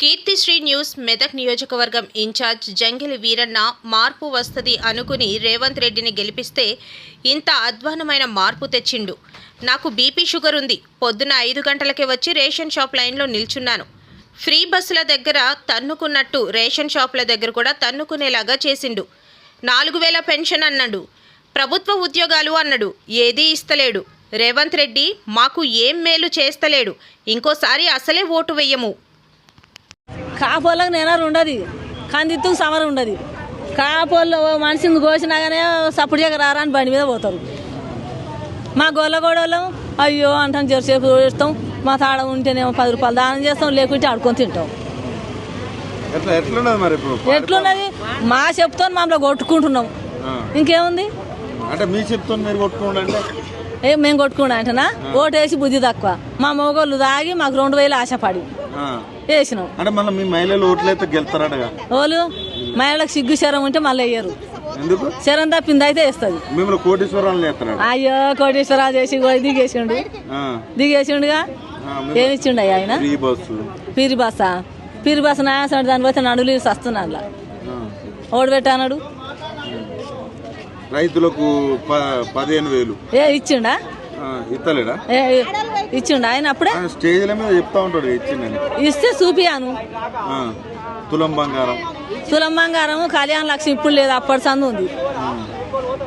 Keerthisri news Medak నియోజకవర్గం incharge జంగిలి Veeranna మార్పు వస్తుంది అనుకుని రేవంత్ రెడ్డిని గెలిపిస్తే ఇంత అధ్వానమైన మార్పు తెచ్చిండు. నాకు బీపీ షుగర్ ఉంది. పొద్దున ఐదు గంటలకే వచ్చి రేషన్ షాప్ లైన్లో నిల్చున్నాను. ఫ్రీ బస్సుల దగ్గర తన్నుకున్నట్టు రేషన్ షాపుల దగ్గర కూడా తన్నుకునేలాగా చేసిండు. నాలుగు వేల పెన్షన్ అన్నాడు. ప్రభుత్వ ఉద్యోగాలు అన్నాడు. ఏదీ ఇస్తలేడు. రేవంత్ రెడ్డి మాకు ఏం మేలు చేస్తలేడు. ఇంకోసారి అసలే ఓటు వెయ్యము. కాపోళ్ళకి నేనారు ఉండదు. కందిత్తు సమరం ఉండదు. కాపోళ్ళు ఓ మనిషిని కోసినా కానీ సప్పుడు చేయక రారా అని బండి మీద పోతారు. మా గొల్లగోడలం అయ్యో అంటాం జరసేపు చేస్తాం. మా తాడ ఉంటేనేమో పది రూపాయలు దానం చేస్తాం లేకుంటే ఆడుకొని తింటాం. ఎట్లా ఎట్లున్నది మా చెప్తాను మమ్మల్ని కొట్టుకుంటున్నాం. ఇంకేముంది? అంటే మీ చెప్తాను మీరు కొట్టుకోండి ఏ మేము కొట్టుకున్నా అంటనా? ఓటేసి బుద్ధి తక్కువ. మా మొగోళ్ళు తాగి మాకు రెండు వేలు ఆశపడి. వేసినాం. అంటే మళ్ళీ మీ మహిళలు ఓట్లయితే గెలుతారటగా? వాళ్ళు మహిళలకు సిగ్గు శరం ఉంటే మళ్ళీ వేయరు. ఎందుకు? శరం తప్పింది అయితే వేస్తుంది. మిమ్మల్ని కోటీశ్వరాలు చేస్తున్నాడు అయ్యో కోటేశ్వరరావు చేసి దిగేసిండు. దిగేసిండుగా? ఏమి ఇచ్చిండు అయ్యా ఆయన? Free bus. పీరి బస పీరి బస నాయసండి దాని పోతే నడులు వస్తున్నాను అలా ఆ. రైతులకు పదిహేను వేలు. ఏ ఇచ్చిండా? ఇస్తలేడా ఇచ్చిండా? ఆయన అప్పుడే? స్టేజ్ల మీద చెప్తా ఉంటాడు ఇచ్చిందని ఇస్తే చూపియాను. తులం బంగారం. తులం బంగారం కళ్యాణ లక్ష్మి ఇప్పుడు లేదు అప్పటి సందు ఉంది.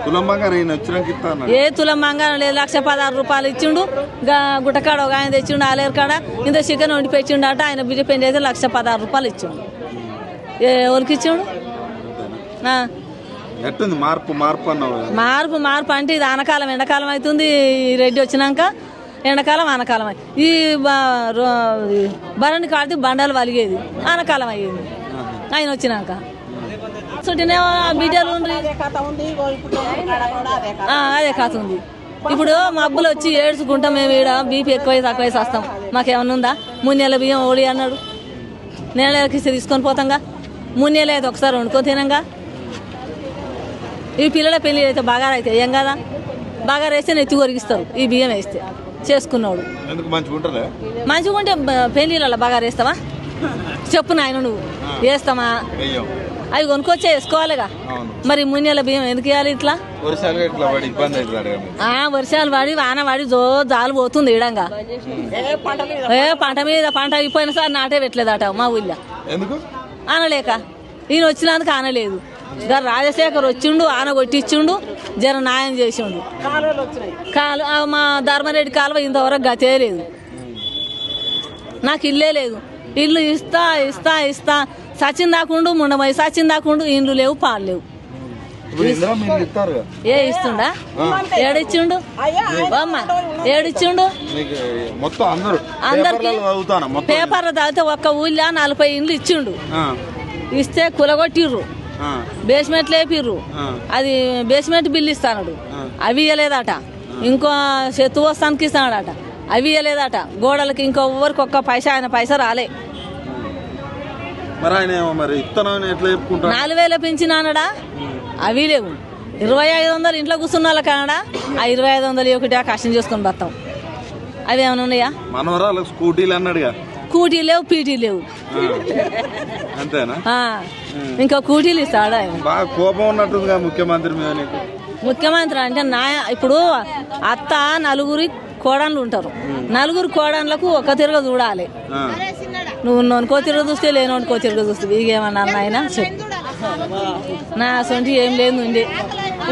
తులం బంగారం ఈయన వచ్చినాక ఇస్తా అన్నాడు. ఏ తులం బంగారం లేదు లక్ష పదహారు రూపాయలు ఇచ్చిండు. గుట్టకాడ ఒక ఆయన తెచ్చిండు ఆలేరు కాడ. ఇంత చికెన్ వండి పెట్టిండు అట ఆయన పెండి అయితే లక్ష పదహారు రూపాయలు ఇచ్చిండు. ఏ ఎవరికి ఇచ్చిండు? ఎట్టుంది మార్పు మార్పు అన్నావు. మార్పు మార్పు అంటే ఇది ఆనకాలం ఎండాకాలం అవుతుంది ఈ రెడ్డి వచ్చినాక ఎండాకాలం ఆనకాలం అయి- ఈ బ- రో- ఈ భరణి కాడితే బండాలు వలిగేది. ఆనకాలం అయ్యింది. ఆయన వచ్చినాక. చుట్టినే బిడ్డలు అదే కథ ఉంది. ఇప్పుడు మబ్బులు వచ్చి ఏడ్చుకుంటాం మేము ఈడ. బీపీ ఎక్కువ తక్కువ వస్తాం మాకేమన్నా ఉందా? మూడు నెలల బియ్యం ఓడి అన్నాడు. నెలలకి తీసుకొని పోతాంగా. మూడు నెలలు అయితే ఒకసారి వండుకొని తినంగా. ఈ పిల్లల పెళ్ళి అయితే బాగా అయితే ఏం కదా? బాగా వేస్తే నెత్తి కొరిగిస్తారు ఈ బియ్యం వేస్తే చేసుకున్నాడు. ఎందుకు మంచిగా ఉంటే పెళ్ళిళ్ళలో బాగా వేస్తావా చెప్పు నాయన నువ్వు. వేస్తామా? అవి కొనుక్కొచ్చే వేసుకోవాలిగా. మరి మున్నెల బియ్యం ఎందుకు వేయాలి ఇట్లా? వర్షాలు పడి వాన పడి జో జాలు పోతుంది ఇడంగా ఏ పంట మీద? పంట అయిపోయిన సార్ నాటే పెట్టలేదట మా ఊళ్ళో. ఎందుకు? ఆనలేక. ఈయన వచ్చినందుకు ఆనలేదు. గారు రాజశేఖర్ వచ్చిండు ఆన కొట్టించిండు జర న్యాయం చేసిండు. కాలు మా ధర్మారెడ్డి కాలువ ఇంతవరకు గతే లేదు. నాకు ఇల్లే లేదు. ఇల్లు ఇస్తా ఇస్తా ఇస్తా. సచిన్ దాకుండు ముండమై సచిన్ దాకుండు ఇండ్లు లేవు పాలు లేవు. ఏ ఇస్తుండా? ఏడిచ్చిండు? ఏడిచ్చిండు? మీకు మొత్తం అందరూ. అందరికి పేపర్ తాగితే ఒక్క ఊళ్ళో నలభై ఇండ్లు ఇచ్చిండు. ఇస్తే కులగొట్టిర్రు. బేస్మెంట్ లేపిర్రు. అది బేస్మెంట్ బిల్లు ఇస్తాడు అవి ఇవ్వలేదట ఇంకో చెత్త వస్తానికి ఇస్తాడట అవి ఇవ్వలేదట గోడలకి ఇంకో ఎవరికి ఒక్క పైసా ఆయన పైసా రాలే. నాలుగు వేల పెంచినానడా? అవి లేవు. ఇరవై ఐదు వందలు ఇంట్లో కూర్చున్న వాళ్ళ కానడా ఆ ఇరవై ఐదు వందలు ఒకటి ఆ కష్టం చేసుకొని బతాం. అవి ఏమైనా ఉన్నాయా? మనవరాలకు స్కూటీలు అన్నాడుగా. కూటీ లేవు పీటీ లేవు. అంతేనా? ఇంకా కూటీలు ఇస్తాడా ఆయన? బాగా కోపం ఉన్నట్టుందిగా ముఖ్యమంత్రి మీద నీకు. ముఖ్యమంత్రి అంటే నా ఇప్పుడు అత్త నలుగురి కోడన్లు ఉంటారు. నలుగురు కోడన్లకు ఒక తిరగ చూడాలి. ఆ. నువ్వు నోనుకో తిరగ చూస్తే లేనోనుకో తిరగ చూస్తే ఇకేమన్నా ఆయన చెప్పు నా సొంటి ఏం లేదు ఉండి.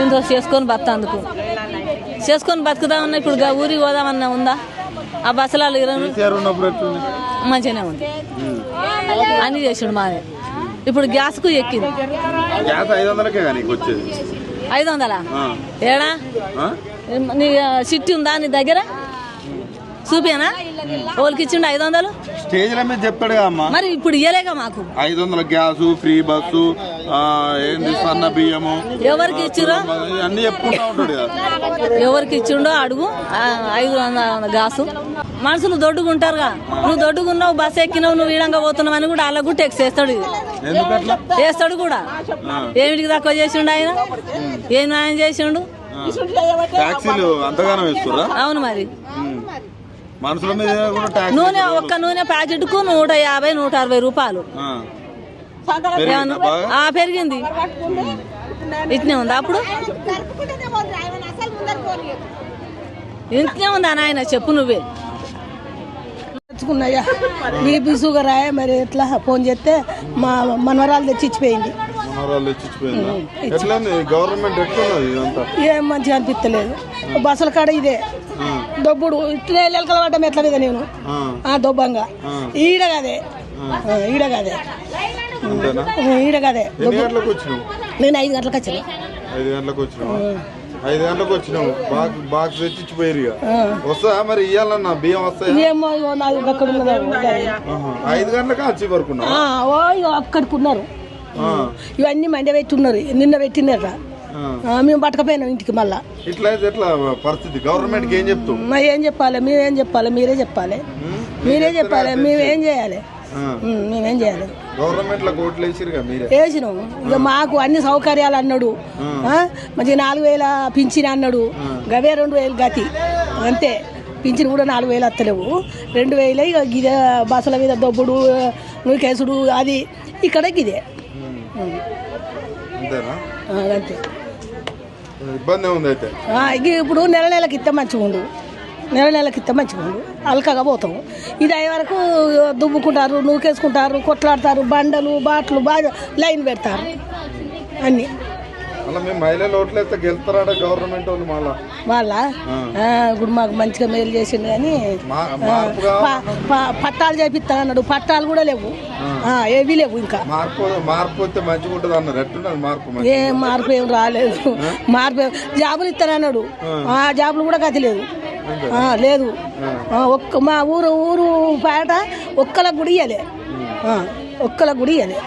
ఇంతో చేసుకొని బతాందుకు చేసుకొని బతుకుదామన్నా ఇప్పుడు గా ఊరికి పోదామన్నా ఉందా? ఆ బస్సులలో మంచిగానే ఉంది. అన్ని చేసాడు మాదే. ఇప్పుడు గ్యాస్కు ఎక్కింది. గ్యాస్ ఐదు వందలా. ఏడా? నీ సిట్టి ఉందా నీ దగ్గర? చూపియనా? వాళ్ళకి ఇచ్చిండు ఐదు వందలు? స్టేజ్ల మీద చెప్తాడుగా అమ్మా. మరి ఇప్పుడు ఇయ్యలేక మాకు. ఐదు వందల గ్యాసు ఫ్రీ బస్సు ఏంది సన్న బియ్యము? ఎవరికి ఇచ్చిరో? అన్ని చెప్పుకుంటా ఉంటాడు కదా ఎవరికి ఇచ్చిండో అడుగు. ఐదు వందల గాసు మనుషులు దొడ్డుకుంటారుగా నువ్వు దొడ్డుకున్నావు బస్సు ఎక్కినావు నువ్వు ఈడంగా పోతున్నావు అని కూడా అలా కూడా టెక్స్ వేస్తాడు వేస్తాడు కూడా. ఏమిటికి తక్కువ చేసిండు ఆయన? ఏం న్యాయం చేసిండు? అంతగానో అవును మరి. నూనె ఒక్క నూనె ప్యాకెట్కు నూట యాభై నూట అరవై రూపాయలు. పెరిగిందా ఇట్నే ఉందా అప్పుడు? ఇంతనే ఉందా నాయన? చెప్పు నువ్వే. తెచ్చుకున్నాయా? బీపీ షుగర్ ఆయా మరి ఎట్లా ఫోన్ చేస్తే మా మనవరాలు తెచ్చి ఇచ్చిపోయింది మనవరాలు తెచ్చిపోయిందా ఎట్లా ఉంది గవర్నమెంట్ ఎట్లున్నది ఇదంతా? ఏం మంచిగా అనిపించలేదు బస్సుల కాడ ఇదే. ఆ. దొబ్బుడు ఇట్లా ఎలకల పడ్డం ఎట్లా మీద నేను? దొబ్బంగా. ఈడ కదే. ఆ, ఈడ కదే ఎన్ని గంటలకు వచ్చినావు? నేను ఐదు గంటలకు వచ్చిన. ఐదు గంటలకు వచ్చినావు? ఐదు గంటలకు వచ్చినావు. బాక్స్ బాక్స్ తెచ్చి ఇచ్చిపోయారు ఇక వస్తా మరి? ఇయ్యాలన్నా? బియ్యం వస్తాయా? ఏమో నాకు అక్కడ. ఐదు గంటలకు వచ్చి ఇగో అక్కడికి ఉన్నారు. ఇవన్నీ మండే పెట్టున్నారు. నిన్న పెట్టినట్ట మేము పట్టకపోయినాం ఇంటికి మళ్ళా. ఇట్లా ఎట్లా పరిస్థితి? గవర్నమెంట్ ఏం చెప్తావు? మరి ఏం చెప్పాలి? మేమేం చెప్పాలి? మీరే చెప్పాలి. మీరే చెప్పాలి. మేమేం చేయాలి? మేమేం చేయాలి? వేసినాం. ఇక మాకు అన్ని సౌకర్యాలు అన్నాడు? మంచిగా నాలుగు వేల పింఛన్ అన్నాడు. గవే రెండు వేలు గతి. అంతే. పింఛన్ కూడా నాలుగు వేలు వస్తలేవు రెండు వేలు ఇక గిదే బస్సుల మీద దొబ్బుడు కేసుడు అది ఇక్కడ గిదే అంతే. ఇబ్బంది ఇప్పుడు నెల నెలకి ఇస్తే మంచిగా ఉండు నెల నెలకి ఇస్తే మంచిగా అల్కగా పోతాము. ఇది అయ్యే వరకు దువ్వుకుంటారు నూకేసుకుంటారు కొట్లాడతారు బండలు బాటలు బాగా లైన్ పెడతారు. అన్నీ. వాళ్ళు ఇప్పుడు మాకు మంచిగా మేలు చేసిండు కానీ పట్టాలు చేపిస్తా అన్నాడు. పట్టాలు కూడా లేవు. ఏవీ లేవు ఇంకా. ఏం మార్పు ఏం రాలేదు. మార్పు జాబులు ఇస్తానన్నాడు. ఆ జాబులు కూడా గతి లేదు. లేదు. ఒక్క మా ఊరు ఊరు పేట ఒక్కలకు కూడా ఇయ్యలే ఆ, ఒక్కలకు కూడా ఇయ్యలే.